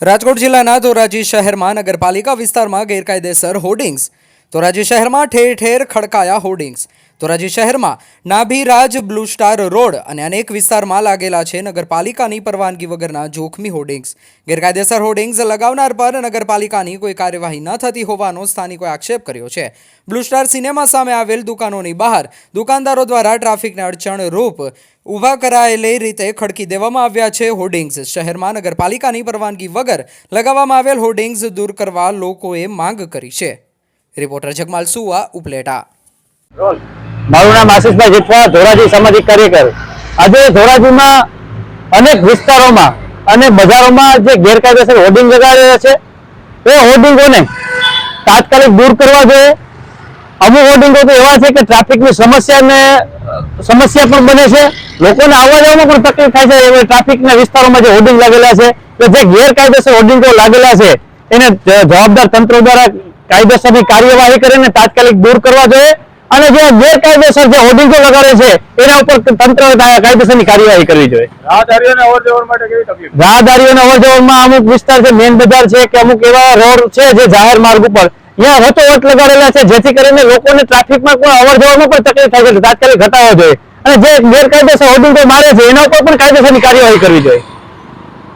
રાજકોટ જિલ્લાના ધોરાજી શહેરમાં નગરપાલિકા વિસ્તારમાં ગેરકાયદેસર હોર્ડિંગ્સ. ધોરાજી શહેરમાં ઠેર ઠેર ખડકાયા હોર્ડિંગ્સ. ધોરાજી શહેરમાં નાભીરાજ બ્લુ સ્ટાર રોડ અને અનેક વિસ્તારમાં લાગેલા છે નગરપાલિકાની પરવાનગી વગરના જોખમી હોર્ડિંગ્સ. ગેરકાયદેસર હોર્ડિંગ્સ લગાવનાર પર નગરપાલિકાની કોઈ કાર્યવાહી ન થતી હોવાનો સ્થાનિકોએ આક્ષેપ કર્યો છે. બ્લુ સ્ટાર સિનેમા સામે આવેલ દુકાનોની બહાર દુકાનદારો દ્વારા ટ્રાફિકને અડચણ રૂપ ઊભા કરાયેલી રીતે ખડકી દેવામાં આવ્યા છે હોર્ડિંગ્સ. શહેરમાં નગરપાલિકાની પરવાનગી વગર લગાવવામાં આવેલ હોર્ડિંગ્સ દૂર કરવા લોકોએ માંગ કરી છે. રિપોર્ટર જગમાલ સુવા ઉપલેટા. મારું નામ આશીષભાઈ જેઠવા ધોરાજી સામાજિક કાર્યકર. આજે ધોરાજીમાં અનેક વિસ્તારોમાં અને બજારોમાં જે ગેરકાયદેસર હોર્ડિંગ લગાડેલા છે, એ હોર્ડિંગોને તાત્કાલિક દૂર કરવા જોઈએ. અમુક હોર્ડિંગો તો એવા છે કે ટ્રાફિકની સમસ્યાને સમસ્યા પણ બને છે. લોકોને આવવા જવામાં પણ તકલીફ થાય છે. એવા ટ્રાફિકના વિસ્તારોમાં જે હોર્ડિંગ લાગેલા છે, કે જે ગેરકાયદેસર હોર્ડિંગો લાગેલા છે, એને જવાબદાર તંત્ર દ્વારા કાયદેસરની કાર્યવાહી કરીને તાત્કાલિક દૂર કરવા જોઈએ. અને જે ગેરકાયદેસર જે હોર્ડિંગો લગાડે છે એના ઉપર તંત્ર કાયદેસરની કાર્યવાહી કરવી જોઈએ. રાહદારીઓને અવર જવર માટે કેવી તકલીફ? રાહદારીઓને અવર અમુક વિસ્તાર છે મેન બજાર છે કે અમુક એવા રોડ છે જે જાહેર માર્ગ ઉપર. ત્યાં વચોવચ લગાડેલા છે જેથી કરીને લોકોને ટ્રાફિકમાં કોઈ અવર જવરમાં પણ તકલીફ થાય છે તાત્કાલિક ઘટાડવો જોઈએ. અને જે ગેરકાયદેસર હોર્ડિંગો મારે છે એના ઉપર પણ કાયદેસરની કાર્યવાહી કરવી જોઈએ.